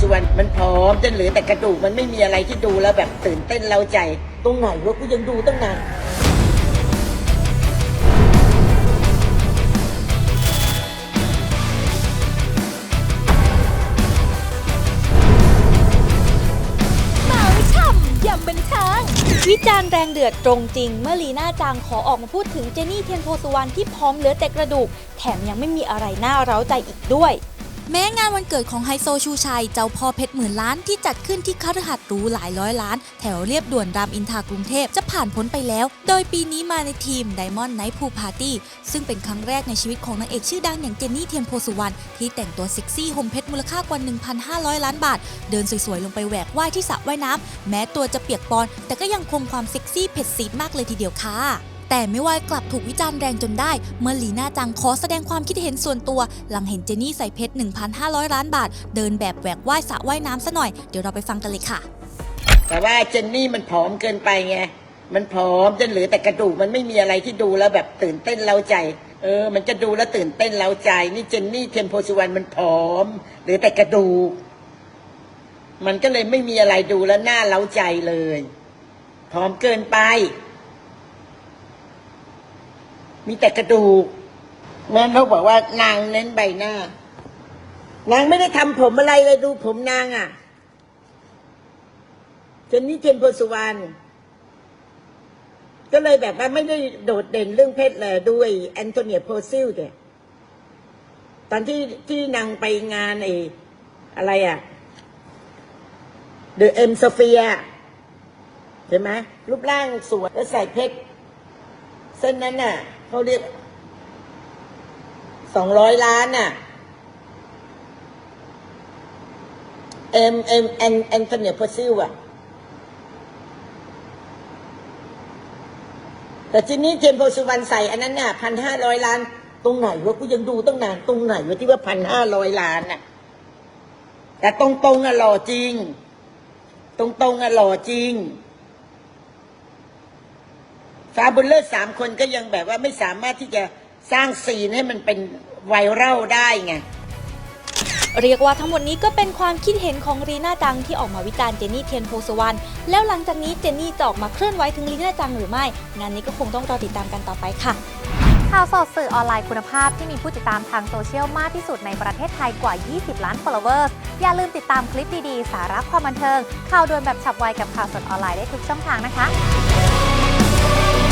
สุวรรณมันผอมจนเหลือแต่กระดูกมันไม่มีอะไรที่ดูแล้วแบบตื่นเต้นเล้าใจ ตรงไหนวะกูยังดูตั้งนานวิจารณ์แรงเดือดตรงจริง เมื่อลีน่าจังขอออกมาพูดถึงเจนี่เทียนโพสุวรรณที่พร้อมเหลือแต่กระดูก แถมยังไม่มีอะไรน่าเร้าใจอีกด้วย แม้งานวันเกิดของไฮโซชูชัย เจ้าพ่อเพชรหมื่นล้านที่จัดขึ้นที่คฤหัสถ์หรูหลายร้อยล้าน แถวเรียบด่วนรามอินทรากรุงเทพจะผ่านพ้นไปแล้ว โดยปีนี้มาในทีม Diamond Night Pool Party ซึ่งเป็นครั้งแรกในชีวิตของนางเอกชื่อดังอย่างเจนนี่เทียนโพสุวรรณที่แต่งตัวเซ็กซี่ห่มเพชรมูลค่ากว่า 1,500 ล้านบาท เดินสวยๆ ลงไปแหวกว่ายที่สระว่ายน้ำแม้ตัวจะเปียกปอน แต่ก็ยังคงความเซ็กซี่เผ็ดซีดมากเลยทีเดียวค่ะ แต่ไม่ว่ากลับถูกวิจารณ์แรงจนได้ เมื่อลีน่าจังขอแสดงความคิดเห็นส่วนตัว หลังเห็นเจนี่ใส่เพชร 1,500 ล้านบาท เดินแบบแหวกว่ายสระว่ายน้ำซะหน่อย เดี๋ยวเราไปฟังกันเลยค่ะ แต่ว่าเจนนี่มันผอมเกินไปไง มันผอมจนเหลือแต่กระดูกมันไม่มีอะไรที่ดูแล้วแบบตื่นเต้นเล้าใจ เออ มันจะดูแล้วตื่นเต้นเล้าใจ นี่เจนนี่เทียนโพสุวรรณมันผอมเหลือแต่กระดูก มันก็เลยไม่มีอะไรดูแล้วน่าเล้าใจเลย ผอมเกินไป มีแต่กระดูกนั่นเขาบอกว่านางเน้นใบหน้า นางไม่ได้ทำผมอะไรเลยดูผมนางอะเจนนี่เทียนโพสุวรรณก็เลยแบบว่าไม่ได้โดดเด่นเรื่องเพศเลยด้วยแอนโทเนียโพซิลเนี่ยตอนที่ที่นางไปงานไอ้อะไรอะเดอะเอ็มโซเฟียเห็นไหมรูปร่างสวยแล้วใส่เพชรเส้นนั้นน่ะ เขาเรียกสองร้อยล้านน่ะเอ็มเอ็มแอนแอนโทเนียโพซิลอะแต่ทีนี้เทียนโพสุวรรณใส่อันนั้นน่ะพันห้าร้อยล้าน ตรงไหนวะกูยังดูตั้งนานตรงไหนวะที่ว่าพันห้าร้อยล้านน่ะ แต่ตรงตรงๆอะหล่อจริง ตรงตรงๆอะหล่อจริง ฟ้าบุญเลิศสามคนก็ยังแบบว่าไม่สามารถที่จะสร้างซีนให้มันเป็นไวรัลได้ไง เรียกว่าทั้งหมดนี้ก็เป็นความคิดเห็นของรีน่าจังที่ออกมาวิจารณ์เจนนี่เทียนโพสุวรรณแล้วหลังจากนี้เจนนี่จะออกมาเคลื่อนไหวถึงรีน่าจังหรือไม่ งานนี้ก็คงต้องรอติดตามกันต่อไปค่ะ ข่าวสดสื่อออนไลน์คุณภาพที่มีผู้ติดตามทางโซเชียลมากที่สุดในประเทศไทยกว่า 20 ล้าน followers อย่าลืมติดตามคลิปดีๆ สาระความบันเทิง ข่าวด่วนแบบฉับไวกับข่าวสดออนไลน์ได้ทุกช่องทางนะคะ Oh,